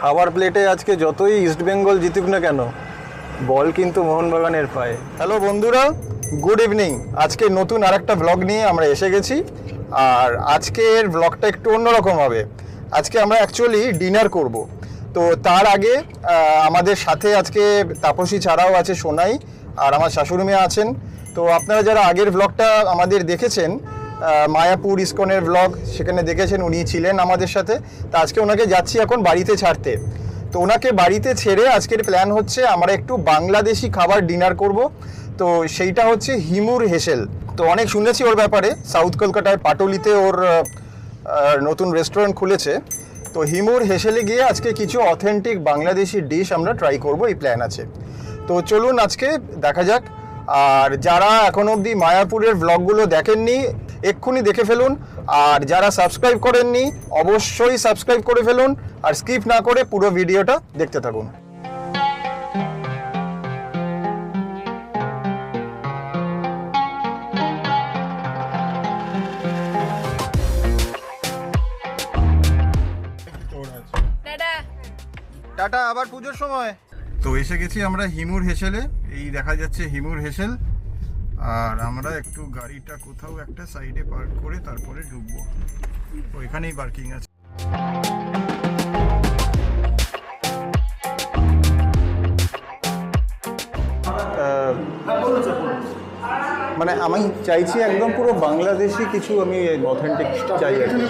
খাবার প্লেটে আজকে যতই ইস্ট বেঙ্গল জিতুক না কেন, বল কিন্তু মোহনবাগানের পায়ে। হ্যালো বন্ধুরা গুড ইভিনিং আজকে নতুন আরেকটা ব্লগ নিয়ে আমরা এসে গেছি। আর আজকের ব্লগটা একটু অন্যরকম হবে। আজকে আমরা অ্যাকচুয়ালি ডিনার করব। তো তার আগে আমাদের সাথে আজকে তাপসী ছাড়াও আছে সোনাই, আর আমার শাশুড়ি মেয়ে আছেন। তো আপনারা যারা আগের ব্লগটা আমাদের দেখেছেন মায়াপুর ইস্কনের ব্লগ সেখানে দেখেছেন উনি ছিলেন আমাদের সাথে। তা আজকে ওনাকে যাচ্ছি এখন বাড়িতে ছাড়তে। তো ওনাকে বাড়িতে ছেড়ে আজকের প্ল্যান হচ্ছে আমরা একটু বাংলাদেশি খাবার ডিনার করব। তো সেইটা হচ্ছে হিমুর হেসেল। তো অনেক শুনেছি ওর ব্যাপারে। সাউথ কলকাতায় পাটুলিতে ওর নতুন রেস্টুরেন্ট খুলেছে। তো হিমুর হেসেলে গিয়ে আজকে কিছু অথেন্টিক বাংলাদেশি ডিশ আমরা ট্রাই করব, এই প্ল্যান আছে। তো চলুন আজকে দেখা যাক। আর যারা এখন অবধি মায়াপুরের ব্লগগুলো দেখেননি এক্ষুনি দেখে ফেলুন। আর যারা সাবস্ক্রাইব করেননি অবশ্যই সাবস্ক্রাইব করে ফেলুন আর স্কিপ না করে পুরো ভিডিওটা দেখতে থাকুন। টাটা আবার পুজোর সময়। তো এসে গেছি আমরা হিমুর হেসেলে। এই দেখা যাচ্ছে হিমুর হেসেল। আর আমরা একটু গাড়িটা কোথাও একটা সাইডে পার্ক করে তারপরে ঢুকবো। ওইখানেই পার্কিং আছে। মানে আমি চাইছি একদম পুরো বাংলাদেশি কিছু আমি অথেন্টিক চাই আর কি।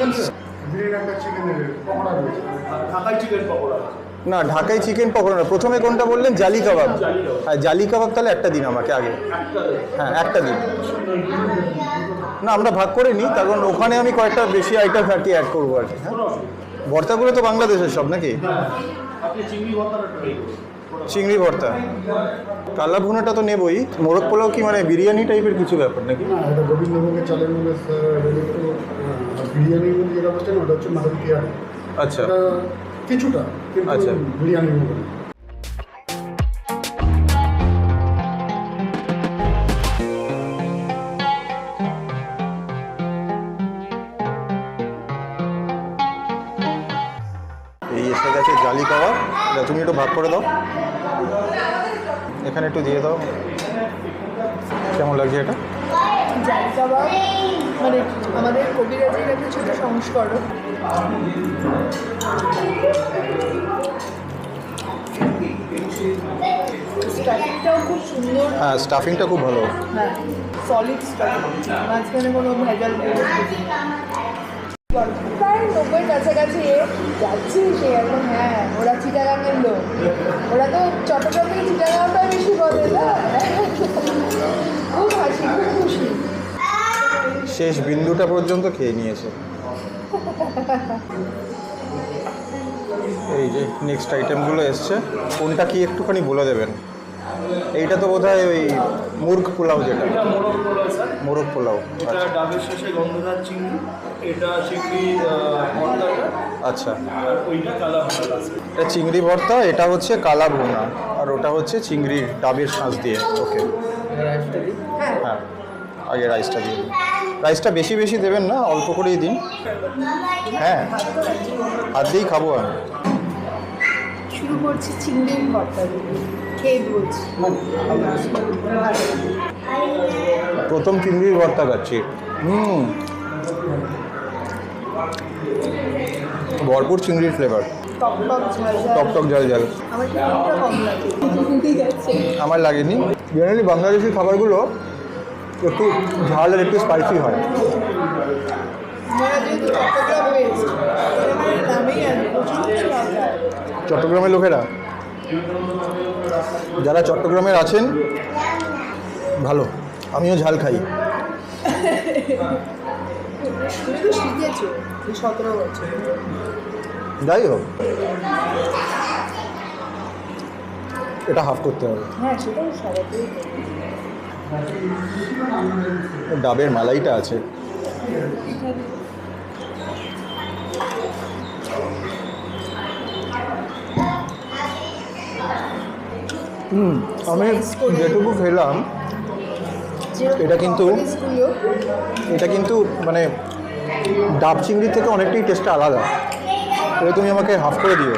গ্রিন পকোড়া রয়েছে। চিকেন পকোড়া। না ঢাকাই চিকেন পকোড়া না। প্রথমে কোনটা বললেন? জালি কাবাব। হ্যাঁ জালি কাবাব তাহলে একটা দিন আমাকে আগে। হ্যাঁ একটা দিন। না আমরা ভাগ করে নিই কারণ ওখানে আমি কয়েকটা বেশি আইটেম আর অ্যাড করব আর কি হ্যাঁ। ভর্তাগুলো তো বাংলাদেশের সব নাকি? চিংড়ি ভর্তা। কালা ভুনাটা তো নেবই। মোরগ পোলাও কি মানে বিরিয়ানি টাইপের কিছু ব্যাপার নাকি? আচ্ছা। কিছুটা। কিন্তু আচ্ছা। বিরিয়ানির মধ্যে না। এই এসে গেছে জালি এটা তুমি একটু ভাগ করে দাও এখানে একটু দিয়ে দাও কেমন লাগছে এটা জালি কাবাব মানে আমাদের কবিরাজের একটা ছোট সংস্করণ। স্টাফিংটাও খুব সুন্দর। হ্যাঁ স্টাফিংটা খুব ভালো। হ্যাঁ সলিড স্টাফিং মাঝখানে কোনো ভেজাল নেই। প্রায় নব্বই কাছাকাছি এ যাচ্ছি সে এখন হ্যাঁ ওরা চিটাগাঙের লোক। ওরা তো চট্টগ্রাম থেকে বেশি বলে না খুব হাসি খুব খুশি শেষ বিন্দুটা পর্যন্ত খেয়ে নিয়েছে। এই যে নেক্সট আইটেমগুলো এসছে কোনটা কি একটুখানি বলে দেবেন? এইটা তো বোধহয় ওই মুরগ পোলাও যেটা। মোরগ পোলাও এটা আচ্ছা। ডাবের শেষে গন্ধরাজ চিংড়ি এটা চিংড়ি আচ্ছা। ওইটা কালা এটা চিংড়ি ভর্তা এটা হচ্ছে কালা ভুনা আর ওটা হচ্ছে চিংড়ির ডাবের শাঁস দিয়ে। ওকে। হ্যাঁ। আগে রাইসটা দিয়ে দিন রাইসটা বেশি বেশি দেবেন না অল্প করেই দিন। হ্যাঁ হাত দিয়েই খাব আমি। শুরু করছি চিংড়ির ভর্তা খেয়ে বলছি। প্রথম চিংড়ির ভর্তা খাচ্ছি। হুম। ভরপুর চিংড়ির ফ্লেভার টক টক ঝাল ঝাল। আমার লাগেনি। জেনারেলি বাংলাদেশি খাবারগুলো একটু ঝাল আর একটু স্পাইসি হয়। চট্টগ্রামের লোকেরা, যারা চট্টগ্রামের আছেন, ভালো, আমিও ঝাল খাই। যাই হোক, এটা হাফ করতে হবে। হ্যাঁ ডাবের মালাইটা আছে। হুম, আমি যেটুকু খেলাম, এটা কিন্তু- এটা কিন্তু মানে ডাব চিংড়ির থেকে অনেকটাই টেস্টটা আলাদা। এটা তুমি আমাকে হাফ করে দিও।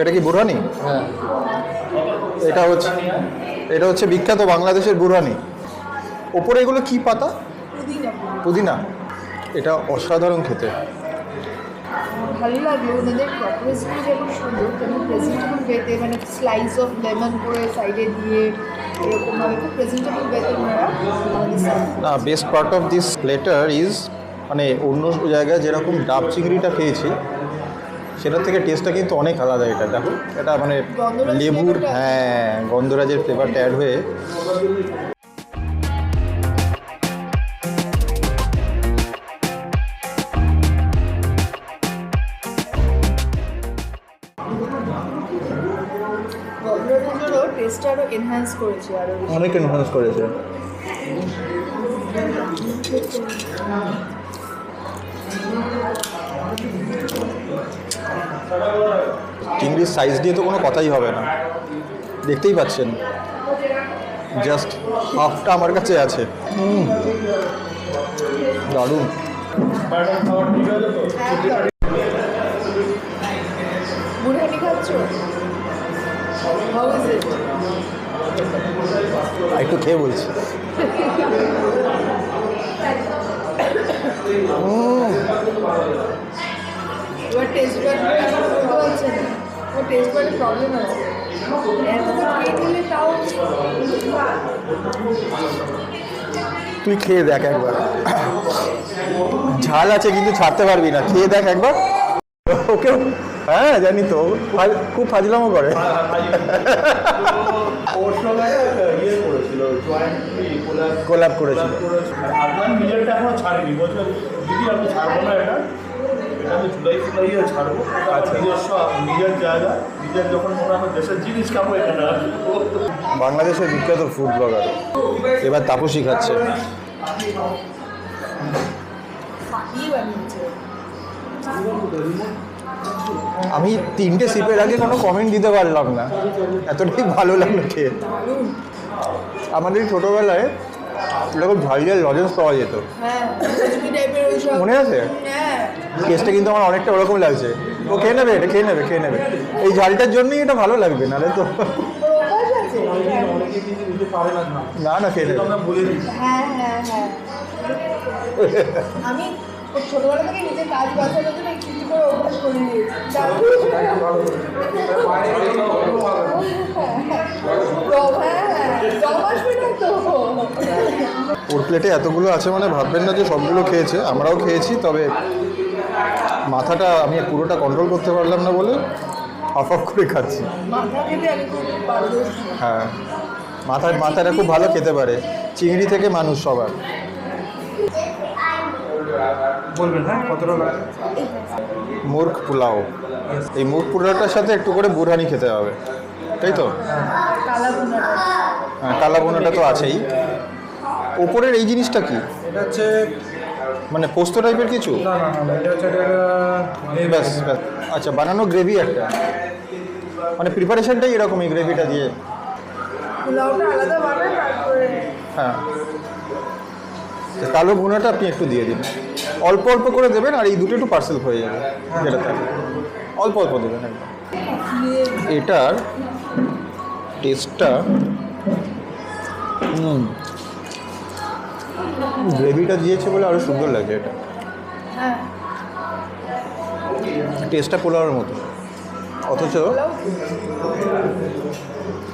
এটা কি বুরহানি? হ্যাঁ। এটা হচ্ছে এটা হচ্ছে বিখ্যাত বাংলাদেশের বুরহানি। ওপরে এগুলো কি পাতা? পুদিনা। পুদিনা। এটা অসাধারণ খেতে। ভালো লাগল ওনাদের প্রপারেশনও যেমন সুন্দর তেমন প্রেজেন্টেবল ওয়েতে মানে স্লাইস অফ লেমন করে সাইডে দিয়ে এরকমভাবে খুব প্রেজেন্টেবল ওয়েতে ওনারা না best part of this platter is মানে অন্য জায়গায় যেরকম ডাব চিংড়িটা খেয়েছি সেটার থেকে টেস্টটা কিন্তু অনেক আলাদা এটা দেখো। এটা মানে লেবুর হ্যাঁ গন্ধরাজের ফ্লেভারটা অ্যাড হয়ে। অনেক এনহান্স করেছে। চিংড়ির সাইজ দিয়ে তো কোনো কথাই হবে না। দেখতেই পাচ্ছেন। জাস্ট হাফটা আমার কাছে আছে। দারুণ। একটু খেয়ে বলছি। হুম, টেস্ট ওর টেস্ট বাডের প্রবলেম আছে। খেয়ে নিলে তাও তুই খেয়ে দেখ একবার। ঝাল আছে কিন্তু ছাড়তে পারবি না। খেয়ে দেখ একবার। ওকে হ্যাঁ জানি তো। ফাজ- খুব ফাজলামও করে। কোলাপ করেছিল। এটা আমি জুলাই জুলাইয়ে ছাড়বো। আচ্ছা। নিজস্ব নিজের জায়গা নিজের যখন মনে হয় দেশের জিনিস খাব এখানে। বাংলাদেশের বিখ্যাত ফুড ব্লগার এবার তাপসী খাচ্ছে। আমি তিনটে সিপের আগে কোনো কমেন্ট দিতে পারলাম না। এতটাই ভালো লাগল খেয়ে। আমাদের ছোটোবেলায় এরকম ঝাল ঝাল লজেন্স পাওয়া যেত। হ্যাঁ মনে আছে? হ্যাঁ। টেস্টটা কিন্তু আমার অনেকটা ওরকম লাগছে। ও খেয়ে নেবে এটা খেয়ে নেবে খেয়ে নেবে। এই ঝালটার জন্যই এটা ভালো লাগবে নাহলে তো না না খেয়ে নেবে। আমি ছোটবেলা থেকে নিজের কাজ বাঁচানোর জন্য একটু একটু করে অভ্যাস করে নিয়েছি। দম, দম আসবে না তো ওর প্লেটে এতগুলো আছে মানে ভাববেন না যে সবগুলো খেয়েছে আমরাও খেয়েছি তবে মাথাটা আমি পুরোটা কন্ট্রোল করতে পারলাম না বলে হাফ করে খাচ্ছি। হ্যাঁ। মাথার মাথাটা খুব ভালো খেতে পারে। চিংড়ি থেকে মানুষ সবার। বলবেন হ্যাঁ কতটা পোলাও। এই মুর্খ পোলাওটার সাথে একটু করে বুড়ানি খেতে হবে। তাই তো? হ্যাঁ কালা বোনাটা তো আছেই। ওপরের এই জিনিসটা কি? এটা হচ্ছে মানে পোস্ত টাইপের কিছু? না না না এটা হচ্ছে ব্যাস ব্যাস। আচ্ছা বানানো গ্রেভি একটা। মানে প্রিপারেশনটাই এরকম এই গ্রেভিটা দিয়ে? হ্যাঁ। কালো ভুনাটা আপনি একটু দিয়ে দিন। অল্প অল্প করে দেবেন আর এই দুটো একটু পার্সেল হয়ে যাবে যেটা থাকে। অল্প অল্প দেবেন একদম। এটার টেস্টটা হুম। গ্রেভিটা দিয়েছে বলে আরও সুন্দর লাগছে এটা। হ্যাঁ। টেস্টটা পোলাওয়ের মতো। অথচ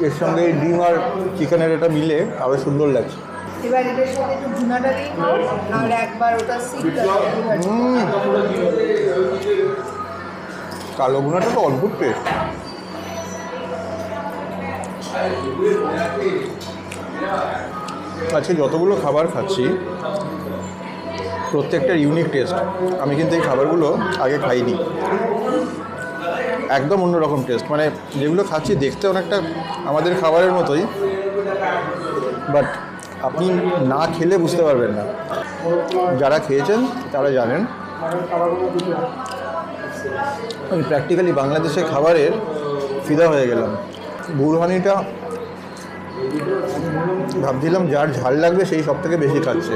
এর সঙ্গে ডিম আর চিকেনের এটা মিলে আরও সুন্দর লাগছে। এবার এটার সাথে একটু ভুনাটা দিয়ে আর একবার ওটা কালো ভুনাটা তো অদ্ভুত টেস্ট আজকে যতগুলো খাবার খাচ্ছি প্রত্যেকটার ইউনিক টেস্ট আমি কিন্তু এই খাবারগুলো আগে খাইনি। একদম অন্যরকম টেস্ট মানে যেগুলো খাচ্ছি দেখতে অনেকটা আমাদের খাবারের মতোই বাট আপনি না খেলে বুঝতে পারবেন না। যারা খেয়েছেন, তারা জানেন। আমি প্র্যাকটিক্যালি বাংলাদেশের খাবারের ফিদা হয়ে গেলাম। বুরহানিটা ভাবছিলাম যার ঝাল লাগবে সেই সব থেকে বেশি খাচ্ছে।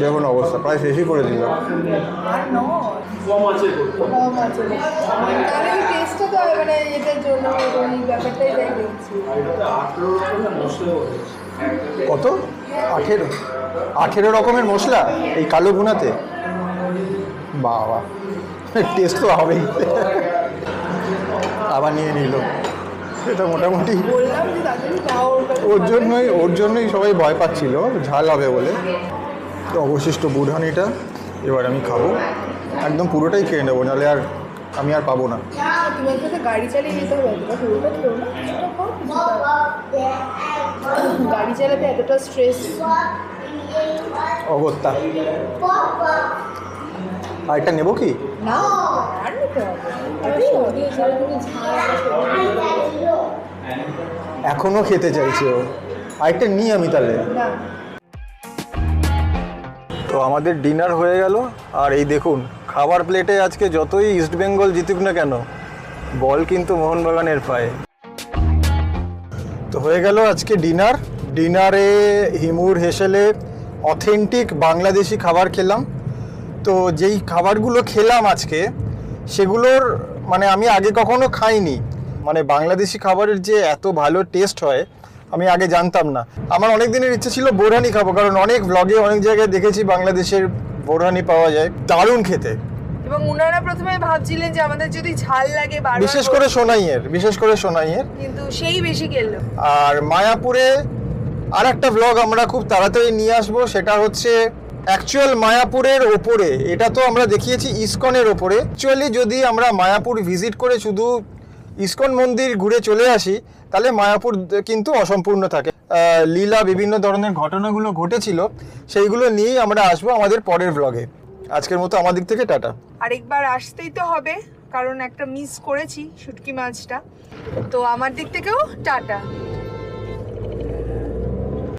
দেখুন অবস্থা প্রায় শেষই করে দিল আর নয় কম আছে করতে কম আছে তাহলে ওই টেস্টটা তো হবে মানে কত? আঠেরো। আঠেরো রকমের মশলা এই কালো গুনাতে বাবা টেস্ট তো হবেই। আবার নিয়ে নিল। এটা মোটামুটি ওর জন্যই ওর জন্যই সবাই ভয় পাচ্ছিল, ঝাল হবে বলে। তো অবশিষ্ট বুড়হানিটা এবার আমি খাব। একদম পুরোটাই খেয়ে নেব, নাহলে আর আমি আর পাবো না। গাড়ি চালিয়ে যেতে হবে এতটা পুরোটা খেও না কিছুটা খাও কিছুটা গাড়ি চালাতে এতটা স্ট্রেস অগত্যা। আর একটা নেব কি? না এখনও খেতে চাইছে ও। আরেকটা নিই আমি তাহলে। তো আমাদের ডিনার হয়ে গেল আর এই দেখুন খাবার প্লেটে আজকে যতই ইস্ট বেঙ্গল জিতুক না কেন বল কিন্তু মোহনবাগানের পায়ে। তো হয়ে গেল আজকে ডিনার। ডিনারে হিমুর হেসেলে অথেন্টিক বাংলাদেশি খাবার খেলাম। তো যেই খাবারগুলো খেলাম আজকে সেগুলোর মানে আমি আগে কখনো খাইনি। মানে বাংলাদেশি খাবারের যে এত ভালো টেস্ট হয় আমি আগে জানতাম না। আমার অনেক দিনের ইচ্ছে ছিল বোরহানি খাব কারণ অনেক ব্লগে অনেক জায়গায় দেখেছি বাংলাদেশের বোরহানি পাওয়া যায় দারুণ খেতে। এবং ওনারা প্রথমে ভাবছিলেন যে আমাদের যদি ঝাল লাগে বিশেষ করে সোনাইয়ের বিশেষ করে সোনাইয়ের। কিন্তু সেই বেশি খেললো আর মায়াপুরে আর একটা ব্লগ আমরা খুব তাড়াতাড়ি নিয়ে আসব সেটা হচ্ছে অ্যাকচুয়াল মায়াপুরের ওপরে, এটা তো আমরা দেখিয়েছি ইসকনের ওপরে। অ্যাকচুয়ালি যদি আমরা মায়াপুর ভিজিট করে শুধু ইসকন মন্দির ঘুরে চলে আসি, তাহলে মায়াপুর কিন্তু অসম্পূর্ণ থাকে। লীলা বিভিন্ন ধরনের ঘটনাগুলো ঘটেছিল, সেইগুলো নিয়েই আমরা আসব আমাদের পরের ব্লগে আজকের মতো আমার দিক থেকে টাটা। আরেকবার আসতেই তো হবে, কারণ একটা মিস করেছি শুটকি মাছটা। তো আমার দিক থেকেও টাটা।